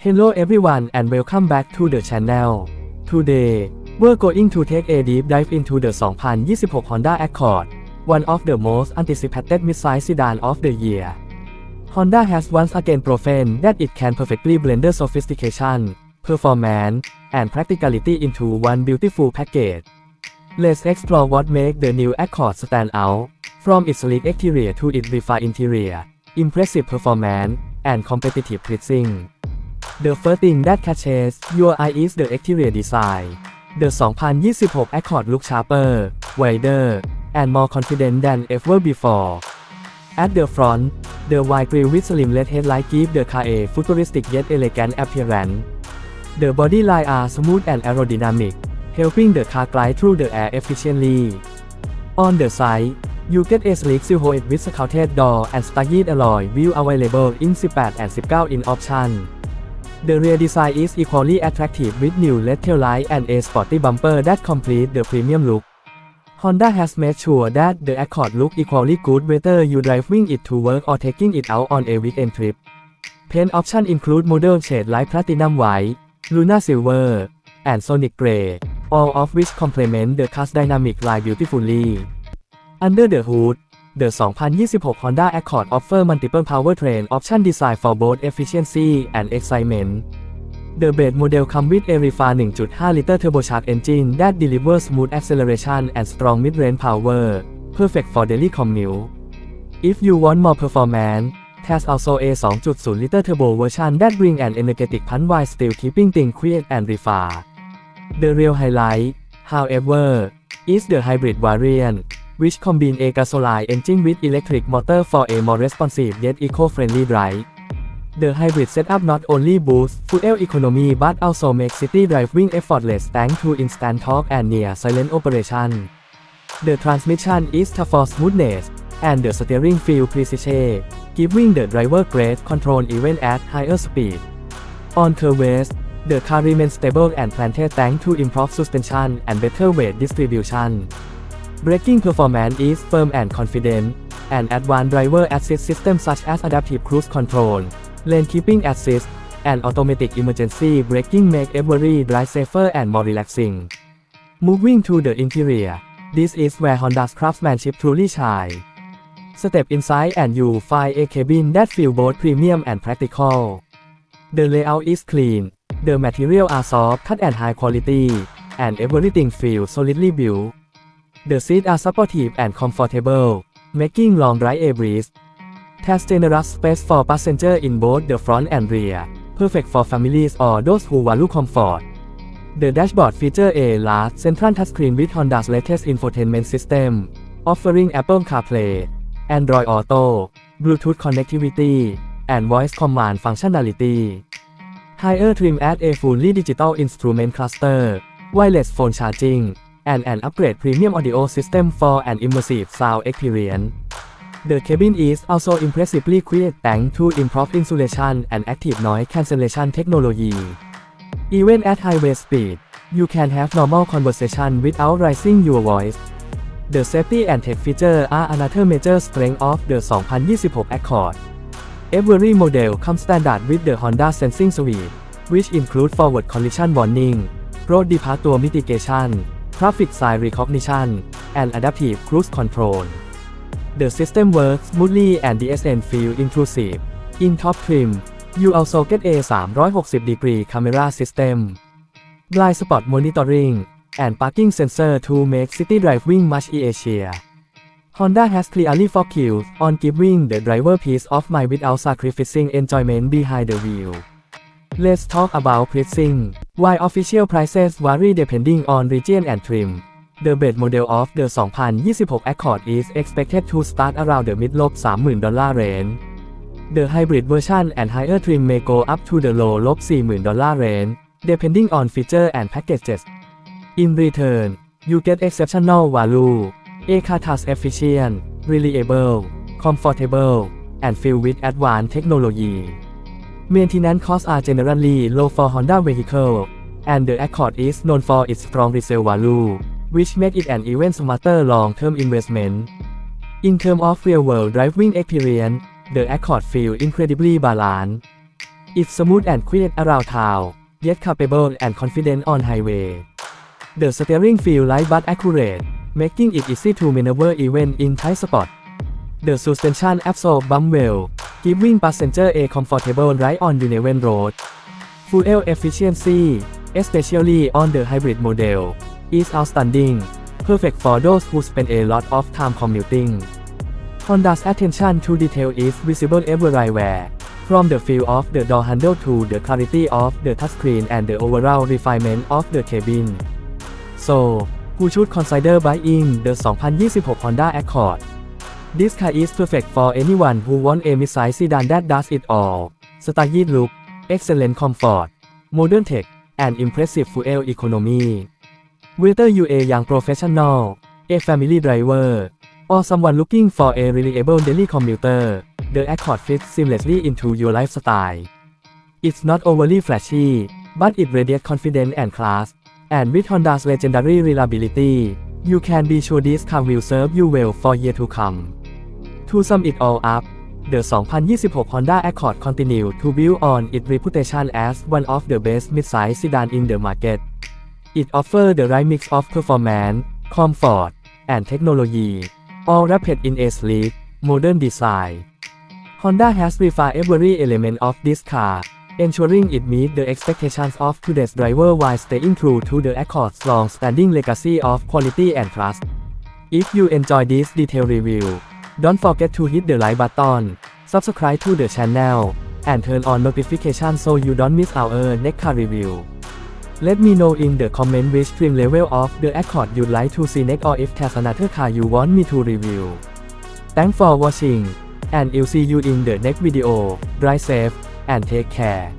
Hello everyone and welcome back to the channel. Today, we're going to take a deep dive into the 2026 Honda Accord, one of the most anticipated midsize sedan of the year. Honda has once again proven that it can perfectly blend the sophistication, performance, and practicality into one beautiful package. Let's explore what makes the new Accord stand out, from its sleek exterior to its refined interior, impressive performance, and competitive pricing. The first thing that catches your eye is the exterior design. The 2026 Accord look sharper, wider, and more confident than ever before. At the front, the wide grille with slim LED headlight give the car a futuristic yet elegant appearance. The body line are smooth and aerodynamic, helping the car glide through the air efficiently. On the side, you get a sleek silhouette with sculpted door and staggered alloy wheel available in 18 and 19 in option. The rear design is equally attractive with new LED tail light and a sporty bumper that complete the premium look. Honda has made sure that the Accord look equally good whether you driving it to work or taking it out on a weekend trip. Paint options include model shade like platinum white, Luna silver, and sonic gray, all of which complement the car's dynamic line beautifully. Under the hood, the 2026 Honda Accord offer multiple powertrain option designed for both efficiency and excitement. The base model comes with a refined 1.5-liter turbocharged engine that delivers smooth acceleration and strong mid-range power, perfect for daily commute. If you want more performance, there's also a 2.0-liter turbo version that brings an energetic punch while still keeping things quiet and refined. The real highlight, however, is the hybrid variant, which combine a gasoline engine with electric motor for a more responsive yet eco-friendly drive. The hybrid setup not only boosts fuel economy but also makes city driving effortless thanks to instant torque and near silent operation. The transmission is tough for smoothness, and the steering feel precise, giving the driver great control even at higher speed. On curves, the car remains stable and planted thanks to improved suspension and better weight distribution. Braking performance is firm and confident, and advanced driver assist systems such as adaptive cruise control, lane keeping assist, and automatic emergency braking make every drive safer and more relaxing. Moving to the interior, this is where Honda's craftsmanship truly shines. Step inside and you find a cabin that feels both premium and practical. The layout is clean, the materials are soft, cut and high quality, and everything feels solidly built. The seats are supportive and comfortable, making long drive a breeze. There's generous space for passengers in both the front and rear, perfect for families or those who value comfort. The dashboard features a large central touchscreen with Honda's latest infotainment system, offering Apple CarPlay, Android Auto, Bluetooth connectivity, and voice command functionality. Higher trim adds a fully digital instrument cluster, wireless phone charging, and an upgrade premium audio system for an immersive sound experience. The cabin is also impressively quiet thanks to improved insulation and active noise cancellation technology. Even at highway speed, you can have normal conversation without raising your voice. The safety and tech features are another major strength of the 2026 Accord. Every model comes standard with the Honda Sensing Suite, which include forward collision warning, road departure mitigation, traffic sign recognition, and adaptive cruise control. The system works smoothly and DSN feel intrusive. In top trim, you also get a 360-degree camera system, blind spot monitoring, and parking sensor to make city driving much easier. Honda has clearly focused on giving the driver peace of mind without sacrificing enjoyment behind the wheel. Let's talk about pricing. While official prices vary depending on region and trim, the base model of the 2026 Accord is expected to start around the mid-low $30,000 range. The hybrid version and higher trim may go up to the low $40,000 range, depending on feature and packages. In return, you get exceptional value, a car that's efficient, reliable, comfortable, and filled with advanced technology. Maintenance costs are generally low for Honda vehicle, and the Accord is known for its strong resale value, which makes it an even smarter long-term investment. In terms of real-world driving experience, the Accord feels incredibly balanced. It's smooth and quiet around town, yet capable and confident on highway. The steering feel light but accurate, making it easy to maneuver even in tight spots The suspension absorbs bump well, giving passenger a comfortable ride on uneven road. Fuel efficiency, especially on the hybrid model, is outstanding, perfect for those who spend a lot of time commuting. Honda's attention to detail is visible everywhere, from the feel of the door handle to the clarity of the touchscreen and the overall refinement of the cabin. So, who should consider buying the 2026 Honda Accord? This car is perfect for anyone who wants a midsize sedan that does it all. Stylish look, excellent comfort, modern tech, and impressive fuel economy. Whether you a young professional, a family driver, or someone looking for a reliable daily commuter, the Accord fits seamlessly into your lifestyle. It's not overly flashy, but it radiates confidence and class. And with Honda's legendary reliability, you can be sure this car will serve you well for years to come. To sum it all up, the 2026 Honda Accord continue to build on its reputation as one of the best midsize sedan in the market. It offers the right mix of performance, comfort, and technology, all wrapped in a sleek, modern design. Honda has refined every element of this car, ensuring it meets the expectations of today's driver while staying true to the Accord's long-standing legacy of quality and trust. If you enjoy this detailed review, don't forget to hit the like button, subscribe to the channel, and turn on notifications so you don't miss our next car review. Let me know in the comment which trim level of the Accord you'd like to see next or if there's another car you want me to review. Thanks for watching, and I'll see you in the next video. Drive safe and take care.